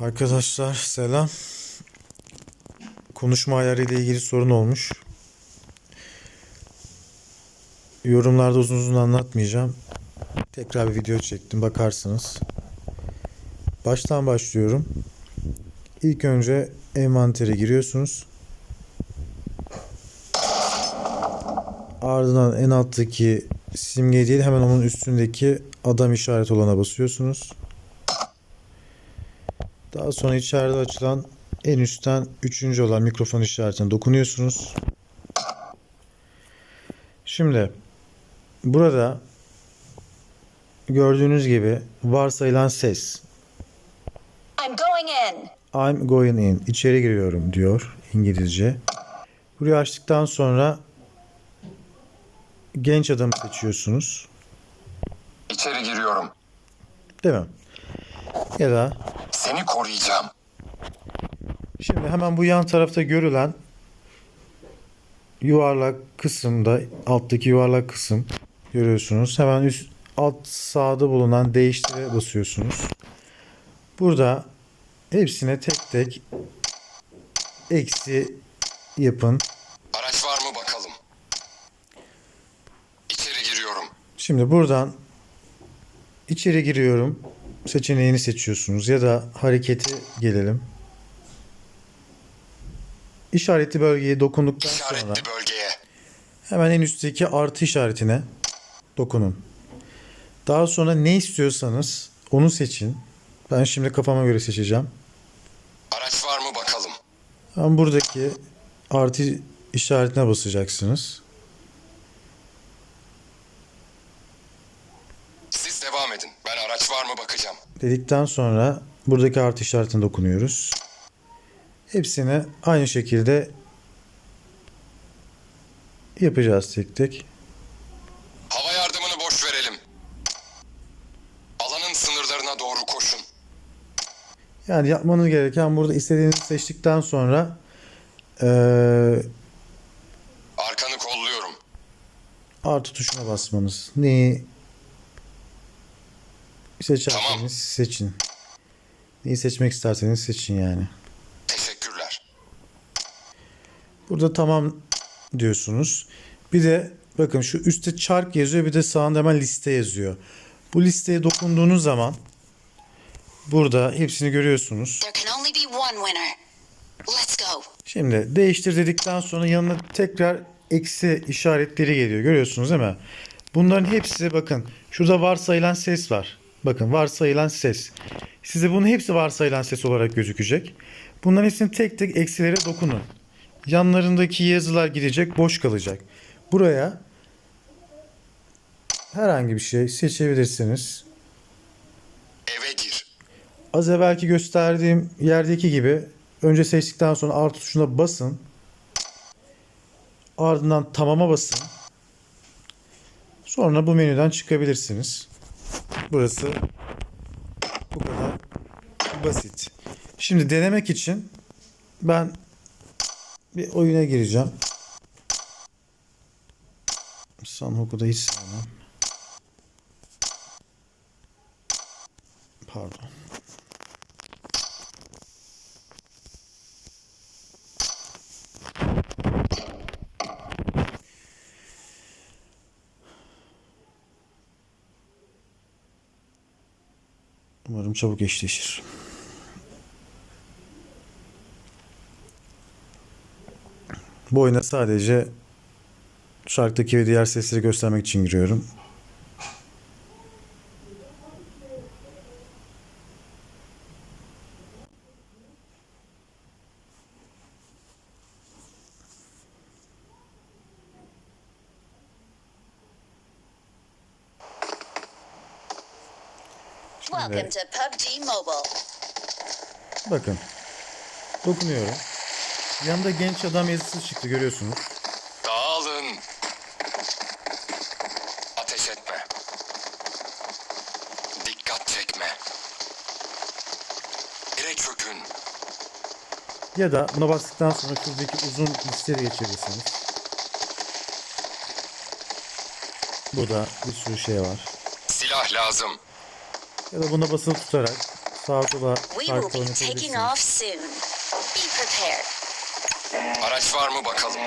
Arkadaşlar selam. Konuşma ayarı ile ilgili sorun olmuş. Yorumlarda uzun uzun anlatmayacağım. Tekrar bir video çektim bakarsınız. Baştan başlıyorum. İlk önce envantere giriyorsunuz. Ardından en alttaki simge değil hemen onun üstündeki adam işareti olana basıyorsunuz. Daha sonra içeride açılan en üstten üçüncü olan mikrofon işaretine dokunuyorsunuz. Şimdi burada gördüğünüz gibi varsayılan ses I'm going in. I'm going in içeri giriyorum diyor İngilizce. Burayı açtıktan sonra genç adamı seçiyorsunuz. İçeri giriyorum. Değil mi? Ya da Seni koruyacağım. Şimdi hemen bu yan tarafta görülen yuvarlak kısımda alttaki yuvarlak kısım görüyorsunuz. Hemen üst alt sağda bulunan değiştire basıyorsunuz. Burada hepsine tek tek eksi yapın. Araç var mı bakalım. İçeri giriyorum. Şimdi buradan içeri giriyorum seçeneğini seçiyorsunuz ya da hareketi gelelim. İşaretli bölgeye dokunduktan sonra İşaretli bölgeye. Hemen en üstteki artı işaretine dokunun. Daha sonra ne istiyorsanız onu seçin. Ben şimdi kafama göre seçeceğim. Araç var mı bakalım. Hemen buradaki artı işaretine basacaksınız. Devam edin. Ben araç var mı bakacağım. Dedikten sonra buradaki artı işaretine dokunuyoruz. Hepsini aynı şekilde yapacağız tek tek. Hava yardımını boş verelim. Alanın sınırlarına doğru koşun. Yani yapmanız gereken burada istediğinizi seçtikten sonra eee Arkanı kolluyorum. artı tuşuna basmanız. Neyi seçerseniz Tamam. seçin. Neyi seçmek isterseniz seçin yani. Teşekkürler. Burada tamam diyorsunuz. Bir de bakın şu üstte çark yazıyor bir de sağında hemen liste yazıyor. Bu listeye dokunduğunuz zaman burada hepsini görüyorsunuz. Şimdi değiştir dedikten sonra yanına tekrar eksi işaretleri geliyor. Görüyorsunuz değil mi? Bunların hepsi bakın şurada varsayılan ses var. Bakın varsayılan ses. Size bunun hepsi varsayılan ses olarak gözükecek. Bunların hepsini tek tek eksilere dokunun. Yanlarındaki yazılar gidecek, boş kalacak. Buraya herhangi bir şey seçebilirsiniz. Eve gir. Az evvelki gösterdiğim yerdeki gibi önce seçtikten sonra artı tuşuna basın. Ardından tamama basın. Sonra bu menüden çıkabilirsiniz. Burası bu kadar basit. Şimdi denemek için ben bir oyuna gireceğim. Sanhok'u da hiç sevmem. Pardon. Umarım çabuk eşleşir. Bu oyuna sadece şarkıdaki ve diğer sesleri göstermek için giriyorum. Welcome to PUBG Mobile. Bakın. Dokunuyorum. Yanında genç adam yazısı çıktı görüyorsunuz. Dağılın. Ateş etme. Dikkat çekme. Yere çökün. Ya da buna bastıktan sonra şuradaki uzun listeleri geçebilirsiniz. Burada bir sürü şey var. Silah lazım ya da buna basılı tutarak sağa sola farklı oynatabilirsiniz. Araç var mı bakalım.